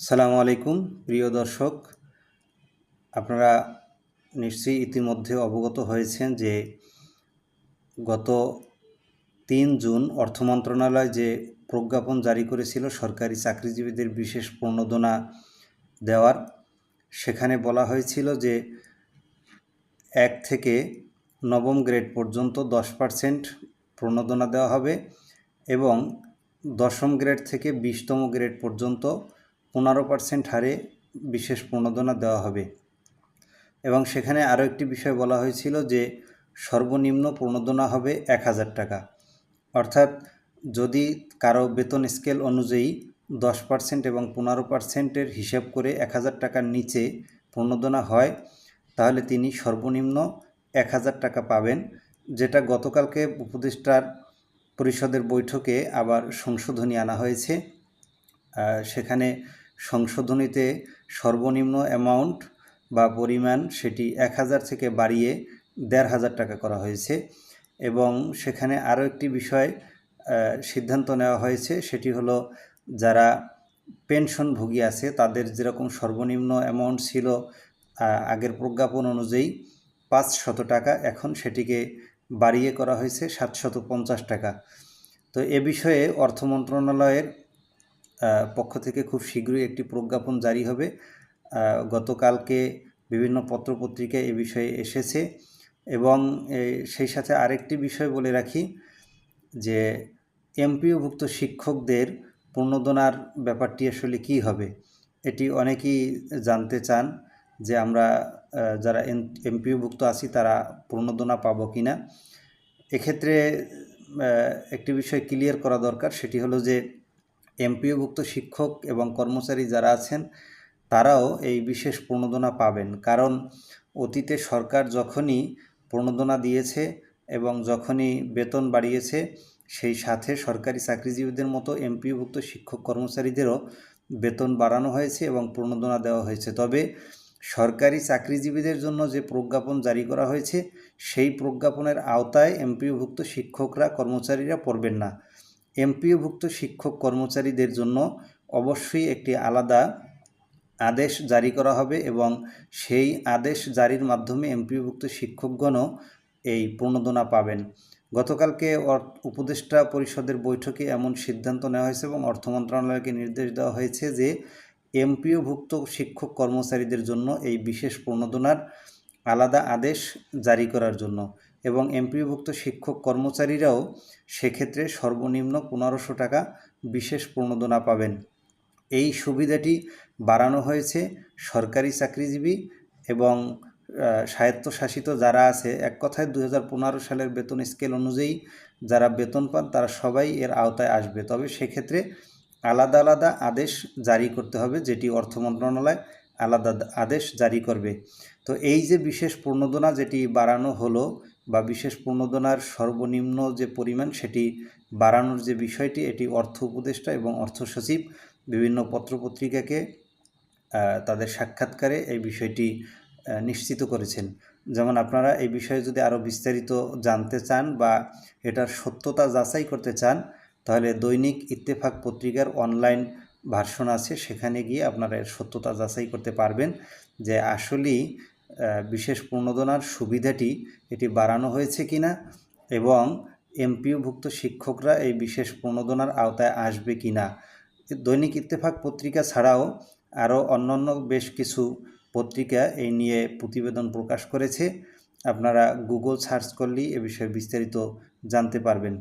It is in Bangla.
সালামু আলাইকুম, প্রিয় দর্শক। আপনারা নিশ্চয়ই ইতিমধ্যে অবগত হয়েছেন যে গত তিন জুন অর্থ মন্ত্রণালয় যে প্রজ্ঞাপন জারি করেছিল সরকারি চাকরিজীবীদের বিশেষ প্রণোদনা দেওয়ার, সেখানে বলা হয়েছিল যে এক থেকে নবম গ্রেড পর্যন্ত দশ পার্সেন্ট প্রণোদনা দেওয়া হবে এবং দশম গ্রেড থেকে বিশতম গ্রেড পর্যন্ত পনেরো পার্সেন্ট হারে বিশেষ প্রণোদনা দেওয়া হবে। এবং সেখানে আরও একটি বিষয় বলা হয়েছিল যে সর্বনিম্ন প্রণোদনা হবে এক হাজার টাকা। অর্থাৎ যদি কারও বেতন স্কেল অনুযায়ী দশ পার্সেন্ট এবং পনেরো পার্সেন্টের হিসাব করে এক হাজার টাকার নিচে প্রণোদনা হয়, তাহলে তিনি সর্বনিম্ন এক হাজার টাকা পাবেন, যেটা গতকালকে উপদেষ্টার পরিষদের বৈঠকে আবার সংশোধনী আনা হয়েছে। সেখানে সংশোধনীতে সর্বনিম্ন অ্যামাউন্ট বা পরিমাণ সেটি এক হাজার থেকে বাড়িয়ে দেড় হাজার টাকা করা হয়েছে এবং সেখানে আরও একটি বিষয় সিদ্ধান্ত নেওয়া হয়েছে, সেটি হলো যারা পেনশনভোগী আছে, তাদের যেরকম সর্বনিম্ন অ্যামাউন্ট ছিল আগের প্রজ্ঞাপন অনুযায়ী পাঁচ শত টাকা, এখন সেটিকে বাড়িয়ে করা হয়েছে সাতশত পঞ্চাশ টাকা। তো এ বিষয়ে অর্থ মন্ত্রণালয়ের পক্ষ থেকে খুব শীঘ্রই একটি প্রজ্ঞাপন জারি হবে। গতকালকে বিভিন্ন পত্রপত্রিকায় এ বিষয়ে এসেছে এবং সেই সাথে আরেকটি বিষয় বলে রাখি যে এমপিওভুক্ত শিক্ষকদের পূর্ণদনার ব্যাপারটি আসলে কি হবে? এটি অনেকেই জানতে চান যে আমরা যারা এমপিওভুক্ত আছি তারা পূর্ণদনা পাবো কি না। এক্ষেত্রে একটি বিষয় ক্লিয়ার করা দরকার, সেটি হলো যে এমপিওভুক্ত শিক্ষক এবং কর্মচারী যারা আছেন, তারাও এই বিশেষ প্রণোদনা পাবেন। কারণ অতীতে সরকার যখনই প্রণোদনা দিয়েছে এবং যখনই বেতন বাড়িয়েছে, সেই সাথে সরকারি চাকরিজীবীদের মতো এমপিওভুক্ত শিক্ষক কর্মচারীদেরও বেতন বাড়ানো হয়েছে এবং প্রণোদনা দেওয়া হয়েছে। তবে সরকারি চাকরিজীবীদের জন্য যে প্রজ্ঞাপন জারি করা হয়েছে, সেই প্রজ্ঞাপনের আওতায় এমপিওভুক্ত শিক্ষকরা, কর্মচারীরা পড়বেন না। এমপিওভুক্ত শিক্ষক কর্মচারীদের জন্য অবশ্যই একটি আলাদা আদেশ জারি করা হবে এবং সেই আদেশ জারির মাধ্যমে এমপিওভুক্ত শিক্ষকগণও এই প্রণোদনা পাবেন। গতকালকে উপদেষ্টা পরিষদের বৈঠকে এমন সিদ্ধান্ত নেওয়া হয়েছে এবং অর্থ মন্ত্রণালয়কে নির্দেশ দেওয়া হয়েছে যে এমপিওভুক্ত শিক্ষক কর্মচারীদের জন্য এই বিশেষ প্রণোদনার আলাদা আদেশ জারি করার জন্য। এবং এমপিভুক্ত শিক্ষক কর্মচারীরাও সেক্ষেত্রে সর্বনিম্ন পনেরোশো টাকা বিশেষ প্রণোদনা পাবেন। এই সুবিধাটি বাড়ানো হয়েছে সরকারি চাকরিজীবী এবং স্বায়ত্তশাসিত যারা আছে, এক কথায় দু হাজার পনেরো সালের বেতন স্কেল অনুযায়ী যারা বেতন পান, তারা সবাই এর আওতায় আসবে। তবে সেক্ষেত্রে আলাদা আলাদা আদেশ জারি করতে হবে, যেটি অর্থ মন্ত্রণালয় আলাদা আদেশ জারি করবে। তো এই যে বিশেষ প্রণোদনা যেটি বাড়ানো হলো বা বিশেষ প্রণোদনার সর্বনিম্ন যে পরিমাণ সেটি বাড়ানোর যে বিষয়টি, এটি অর্থ উপদেষ্টা এবং অর্থ সচিব বিভিন্ন পত্রপত্রিকাকে তাদের সাক্ষাৎকারে এই বিষয়টি নিশ্চিত করেছেন। যেমন আপনারা এই বিষয়ে যদি আরও বিস্তারিত জানতে চান বা এটার সত্যতা যাচাই করতে চান, তাহলে দৈনিক ইত্তেফাক পত্রিকার অনলাইন ভার্সন আছে। সেখানে গিয়ে আপনারা এর সত্যতা যাচাই করতে পারবেন যে আসলেই বিশেষ প্রণোদনার সুবিধাটি এটি বাড়ানো হয়েছে কি না এবং এমপিওভুক্ত শিক্ষকরা এই বিশেষ প্রণোদনার আওতায় আসবে কি না দৈনিক ইত্তেফাক পত্রিকা ছাড়াও আরও অন্যান্য বেশ কিছু পত্রিকা এই নিয়ে প্রতিবেদন প্রকাশ করেছে। আপনারা গুগল সার্চ করলেই এ বিষয়ে বিস্তারিত জানতে পারবেন।